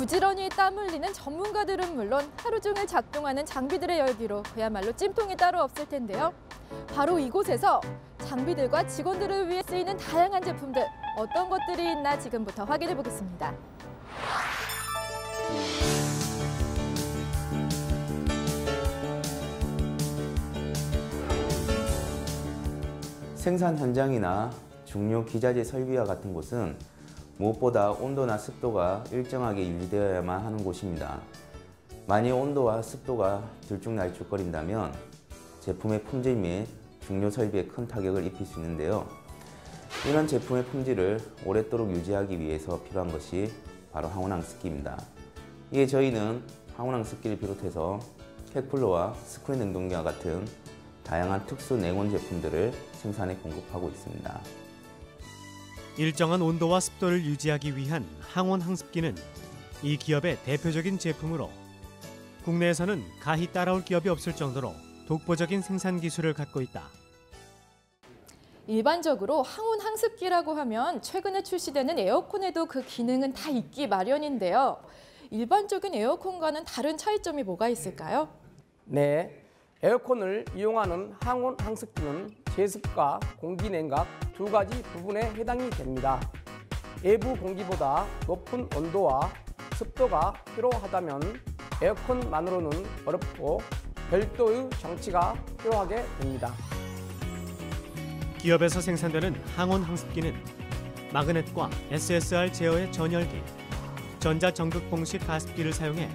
부지런히 땀 흘리는 전문가들은 물론 하루 종일 작동하는 장비들의 열기로 그야말로 찜통이 따로 없을 텐데요. 바로 이곳에서 장비들과 직원들을 위해 쓰이는 다양한 제품들 어떤 것들이 있나 지금부터 확인해 보겠습니다. 생산 현장이나 중요 기자재 설비와 같은 곳은 무엇보다 온도나 습도가 일정하게 유지되어야만 하는 곳입니다. 만약 온도와 습도가 들쭉날쭉거린다면 제품의 품질 및 중요 설비에 큰 타격을 입힐 수 있는데요. 이런 제품의 품질을 오랫도록 유지하기 위해서 필요한 것이 바로 항온항 습기입니다. 이에 저희는 항온항 습기를 비롯해서 캣쿨러와 스크린 냉동기와 같은 다양한 특수 냉온 제품들을 생산해 공급하고 있습니다. 일정한 온도와 습도를 유지하기 위한 항온 항습기는 이 기업의 대표적인 제품으로 국내에서는 가히 따라올 기업이 없을 정도로 독보적인 생산 기술을 갖고 있다. 일반적으로 항온 항습기라고 하면 최근에 출시되는 에어컨에도 그 기능은 다 있기 마련인데요. 일반적인 에어컨과는 다른 차이점이 뭐가 있을까요? 네, 에어컨을 이용하는 항온 항습기는 제습과 공기 냉각 두 가지 부분에 해당이 됩니다. 외부 공기보다 높은 온도와 습도가 필요하다면 에어컨만으로는 어렵고 별도의 장치가 필요하게 됩니다. 기업에서 생산되는 항온 항습기는 마그넷과 SSR 제어의 전열기, 전자전극 봉식 가습기를 사용해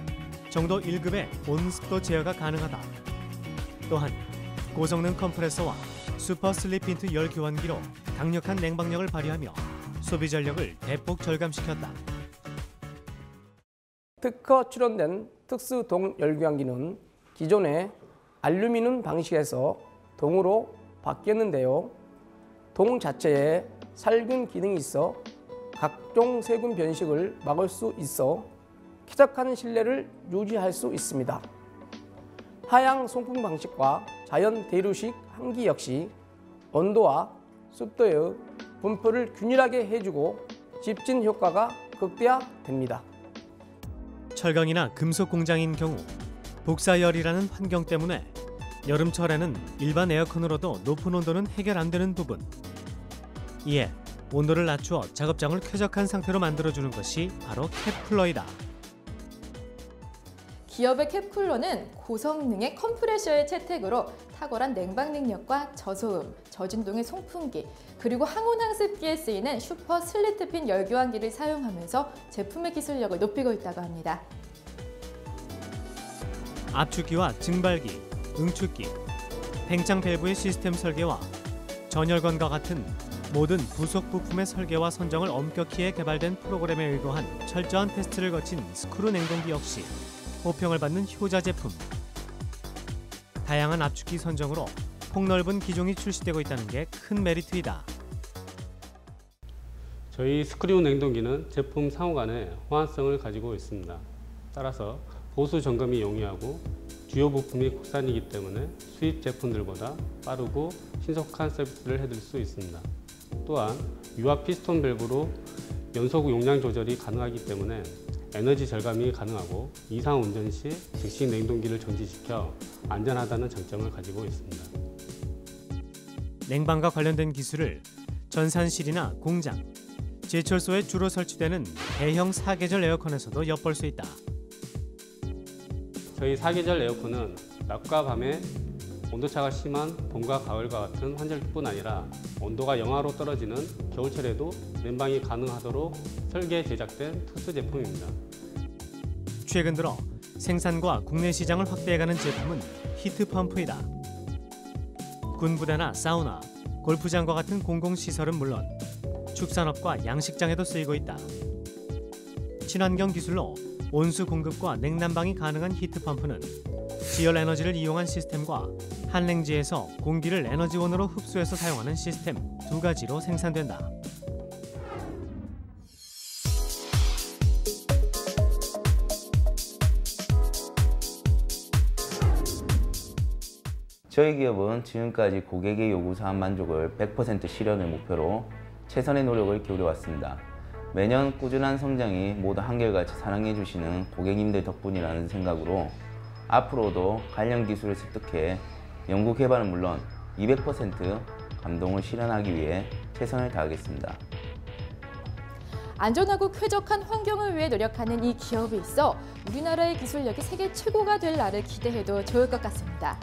정도 1급의 온습도 제어가 가능하다. 또한 고성능 컴프레서와 슈퍼 슬립힌트 열 교환기로 강력한 냉방력을 발휘하며 소비 전력을 대폭 절감시켰다. 특허 출원된 특수 동 열교환기는 기존의 알루미늄 방식에서 동으로 바뀌었는데요. 동 자체에 살균 기능이 있어 각종 세균 변식을 막을 수 있어 쾌적한 실내를 유지할 수 있습니다. 하향 송풍 방식과 자연 대류식 환기 역시 온도와 습도의 분포를 균일하게 해주고 집진 효과가 극대화됩니다. 철강이나 금속 공장인 경우 복사열이라는 환경 때문에 여름철에는 일반 에어컨으로도 높은 온도는 해결 안 되는 부분. 이에 온도를 낮추어 작업장을 쾌적한 상태로 만들어주는 것이 바로 캡쿨러이다. 기업의 캡쿨러는 고성능의 컴프레셔의 채택으로 탁월한 냉방 능력과 저소음, 저진동의 송풍기, 그리고 항온 항습기에 쓰이는 슈퍼 슬리트핀 열교환기를 사용하면서 제품의 기술력을 높이고 있다고 합니다. 압축기와 증발기, 응축기, 팽창 밸브의 시스템 설계와 전열건과 같은 모든 부속 부품의 설계와 선정을 엄격히 해 개발된 프로그램에 의거한 철저한 테스트를 거친 스크루 냉동기 역시 호평을 받는 효자 제품. 다양한 압축기 선정으로 폭넓은 기종이 출시되고 있다는 게 큰 메리트이다. 저희 스크류 냉동기는 제품 상호 간의 호환성을 가지고 있습니다. 따라서 보수 점검이 용이하고 주요 부품이 국산이기 때문에 수입 제품들보다 빠르고 신속한 서비스를 해드릴 수 있습니다. 또한 유압 피스톤 밸브로 연속 용량 조절이 가능하기 때문에 에너지 절감이 가능하고 이상 운전 시 즉시 냉동기를 전지시켜 안전하다는 장점을 가지고 있습니다. 냉방과 관련된 기술을 전산실이나 공장, 제철소에 주로 설치되는 대형 사계절 에어컨에서도 엿볼 수 있다. 저희 사계절 에어컨은 낮과 밤에 온도차가 심한 봄과 가을과 같은 환절기뿐 아니라 온도가 영하로 떨어지는 겨울철에도 냉방이 가능하도록 설계 제작된 특수 제품입니다. 최근 들어 생산과 국내 시장을 확대해가는 제품은 히트펌프이다. 군부대나 사우나, 골프장과 같은 공공시설은 물론 축산업과 양식장에도 쓰이고 있다. 친환경 기술로 온수 공급과 냉난방이 가능한 히트펌프는 지열 에너지를 이용한 시스템과 한랭지에서 공기를 에너지원으로 흡수해서 사용하는 시스템 두 가지로 생산된다. 저희 기업은 지금까지 고객의 요구사항 만족을 100% 실현을 목표로 최선의 노력을 기울여 왔습니다. 매년 꾸준한 성장이 모두 한결같이 사랑해 주시는 고객님들 덕분이라는 생각으로 앞으로도 관련 기술을 습득해 연구 개발은 물론 200% 감동을 실현하기 위해 최선을 다하겠습니다. 안전하고 쾌적한 환경을 위해 노력하는 이 기업에 있어 우리나라의 기술력이 세계 최고가 될 날을 기대해도 좋을 것 같습니다.